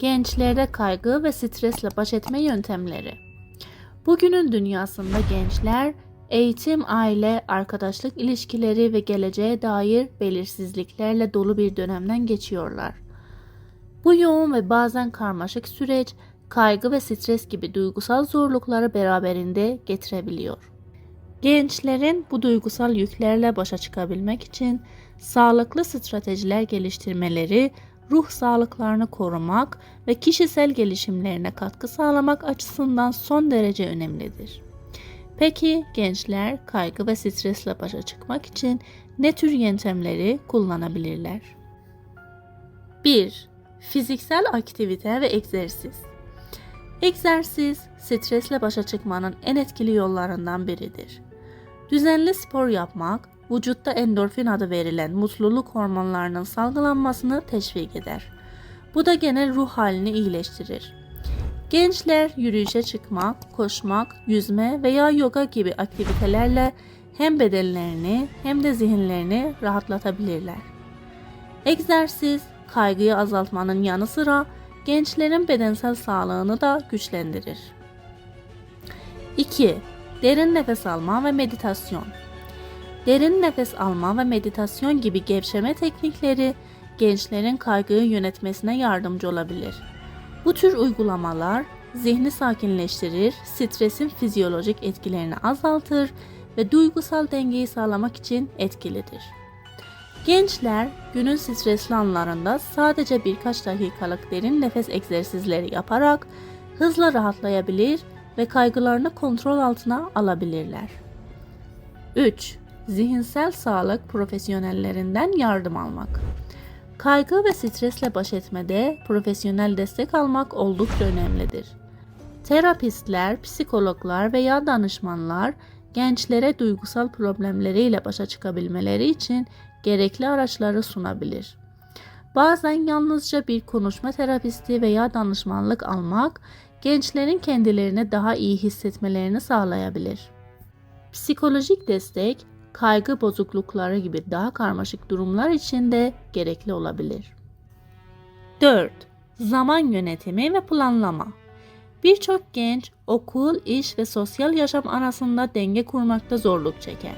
Gençlerde kaygı ve stresle baş etme yöntemleri. Bugünün dünyasında gençler eğitim, aile, arkadaşlık ilişkileri ve geleceğe dair belirsizliklerle dolu bir dönemden geçiyorlar. Bu yoğun ve bazen karmaşık süreç kaygı ve stres gibi duygusal zorlukları beraberinde getirebiliyor. Gençlerin bu duygusal yüklerle başa çıkabilmek için sağlıklı stratejiler geliştirmeleri, ruh sağlıklarını korumak ve kişisel gelişimlerine katkı sağlamak açısından son derece önemlidir. Peki gençler kaygı ve stresle başa çıkmak için ne tür yöntemleri kullanabilirler? 1. Fiziksel aktivite ve egzersiz. Egzersiz, stresle başa çıkmanın en etkili yollarından biridir. Düzenli spor yapmak, vücutta endorfin adı verilen mutluluk hormonlarının salgılanmasını teşvik eder. Bu da genel ruh halini iyileştirir. Gençler yürüyüşe çıkmak, koşmak, yüzme veya yoga gibi aktivitelerle hem bedenlerini hem de zihinlerini rahatlatabilirler. Egzersiz, kaygıyı azaltmanın yanı sıra gençlerin bedensel sağlığını da güçlendirir. 2. Derin nefes alma ve meditasyon. Derin nefes alma ve meditasyon gibi gevşeme teknikleri gençlerin kaygıyı yönetmesine yardımcı olabilir. Bu tür uygulamalar zihni sakinleştirir, stresin fizyolojik etkilerini azaltır ve duygusal dengeyi sağlamak için etkilidir. Gençler günün stresli anlarında sadece birkaç dakikalık derin nefes egzersizleri yaparak hızla rahatlayabilir ve kaygılarını kontrol altına alabilirler. 3. Zihinsel sağlık profesyonellerinden yardım almak. Kaygı ve stresle baş etmede profesyonel destek almak oldukça önemlidir. Terapistler, psikologlar veya danışmanlar gençlere duygusal problemleriyle başa çıkabilmeleri için gerekli araçları sunabilir. Bazen yalnızca bir konuşma terapisti veya danışmanlık almak gençlerin kendilerini daha iyi hissetmelerini sağlayabilir. Psikolojik destek, kaygı bozuklukları gibi daha karmaşık durumlar için de gerekli olabilir. 4. Zaman yönetimi ve planlama. Birçok genç okul, iş ve sosyal yaşam arasında denge kurmakta zorluk çeker.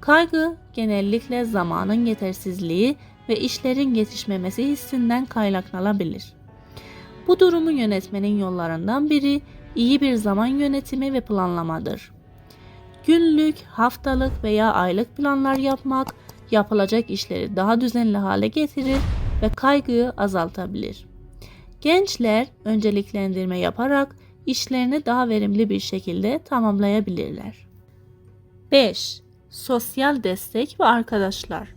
Kaygı genellikle zamanın yetersizliği ve işlerin yetişmemesi hissinden kaynaklanabilir. Bu durumu yönetmenin yollarından biri iyi bir zaman yönetimi ve planlamadır. Günlük, haftalık veya aylık planlar yapmak yapılacak işleri daha düzenli hale getirir ve kaygıyı azaltabilir. Gençler önceliklendirme yaparak işlerini daha verimli bir şekilde tamamlayabilirler. 5. Sosyal destek ve arkadaşlar.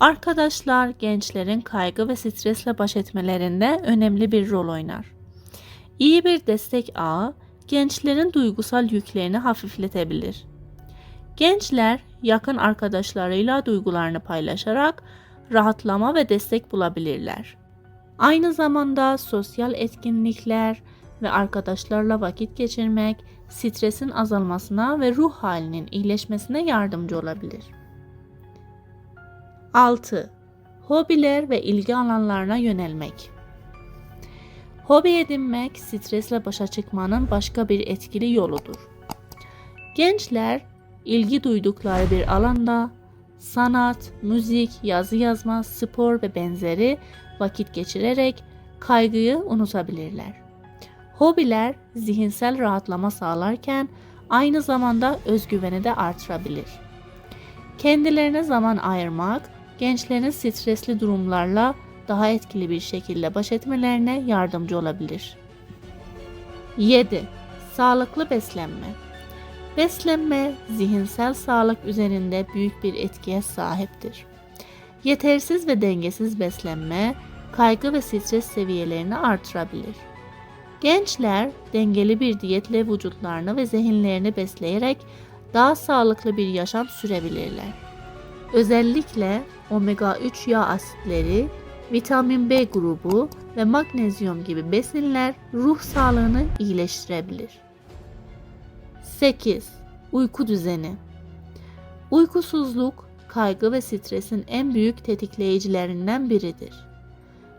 Arkadaşlar gençlerin kaygı ve stresle baş etmelerinde önemli bir rol oynar. İyi bir destek ağı gençlerin duygusal yüklerini hafifletebilir. Gençler yakın arkadaşlarıyla duygularını paylaşarak rahatlama ve destek bulabilirler. Aynı zamanda sosyal etkinlikler ve arkadaşlarla vakit geçirmek stresin azalmasına ve ruh halinin iyileşmesine yardımcı olabilir. 6. Hobiler ve ilgi alanlarına yönelmek. Hobi edinmek stresle başa çıkmanın başka bir etkili yoludur. Gençler ilgi duydukları bir alanda sanat, müzik, yazı yazma, spor ve benzeri vakit geçirerek kaygıyı unutabilirler. Hobiler zihinsel rahatlama sağlarken aynı zamanda özgüveni de artırabilir. Kendilerine zaman ayırmak, gençlerin stresli durumlarla daha etkili bir şekilde baş etmelerine yardımcı olabilir. 7. Sağlıklı beslenme. Beslenme, zihinsel sağlık üzerinde büyük bir etkiye sahiptir. Yetersiz ve dengesiz beslenme, kaygı ve stres seviyelerini artırabilir. Gençler dengeli bir diyetle vücutlarını ve zihinlerini besleyerek daha sağlıklı bir yaşam sürebilirler. Özellikle omega 3 yağ asitleri, vitamin B grubu ve magnezyum gibi besinler ruh sağlığını iyileştirebilir. 8. Uyku düzeni. Uykusuzluk, kaygı ve stresin en büyük tetikleyicilerinden biridir.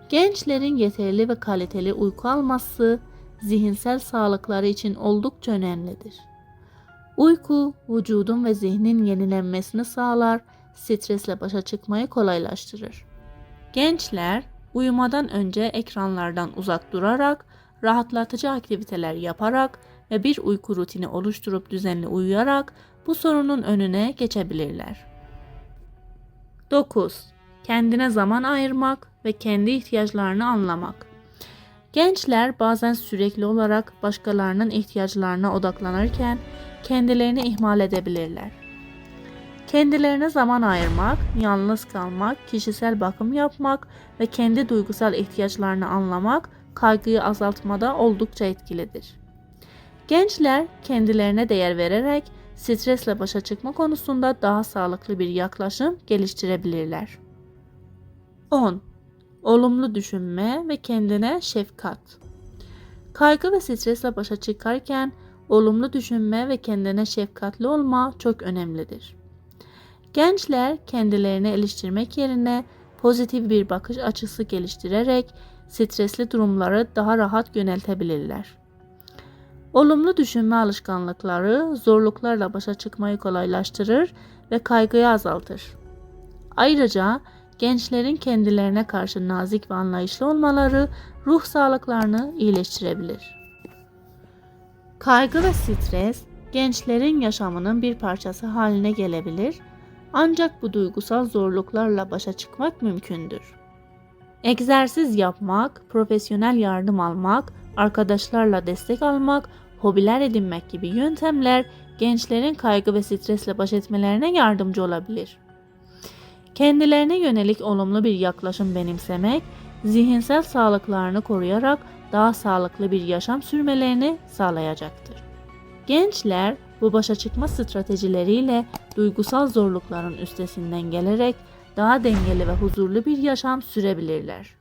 Gençlerin yeterli ve kaliteli uyku alması zihinsel sağlıkları için oldukça önemlidir. Uyku, vücudun ve zihnin yenilenmesini sağlar, stresle başa çıkmayı kolaylaştırır. Gençler uyumadan önce ekranlardan uzak durarak, rahatlatıcı aktiviteler yaparak ve bir uyku rutini oluşturup düzenli uyuyarak bu sorunun önüne geçebilirler. 9. Kendine zaman ayırmak ve kendi ihtiyaçlarını anlamak. Gençler bazen sürekli olarak başkalarının ihtiyaçlarına odaklanırken kendilerini ihmal edebilirler. Kendilerine zaman ayırmak, yalnız kalmak, kişisel bakım yapmak ve kendi duygusal ihtiyaçlarını anlamak kaygıyı azaltmada oldukça etkilidir. Gençler kendilerine değer vererek stresle başa çıkma konusunda daha sağlıklı bir yaklaşım geliştirebilirler. 10. Olumlu düşünme ve kendine şefkat. Kaygı ve stresle başa çıkarken olumlu düşünme ve kendine şefkatli olma çok önemlidir. Gençler kendilerini eleştirmek yerine pozitif bir bakış açısı geliştirerek stresli durumları daha rahat yöneltebilirler. Olumlu düşünme alışkanlıkları zorluklarla başa çıkmayı kolaylaştırır ve kaygıyı azaltır. Ayrıca gençlerin kendilerine karşı nazik ve anlayışlı olmaları ruh sağlıklarını iyileştirebilir. Kaygı ve stres gençlerin yaşamının bir parçası haline gelebilir ancak bu duygusal zorluklarla başa çıkmak mümkündür. Egzersiz yapmak, profesyonel yardım almak, arkadaşlarla destek almak, hobiler edinmek gibi yöntemler gençlerin kaygı ve stresle baş etmelerine yardımcı olabilir. Kendilerine yönelik olumlu bir yaklaşım benimsemek, zihinsel sağlıklarını koruyarak daha sağlıklı bir yaşam sürmelerini sağlayacaktır. Gençler bu başa çıkma stratejileriyle duygusal zorlukların üstesinden gelerek daha dengeli ve huzurlu bir yaşam sürebilirler.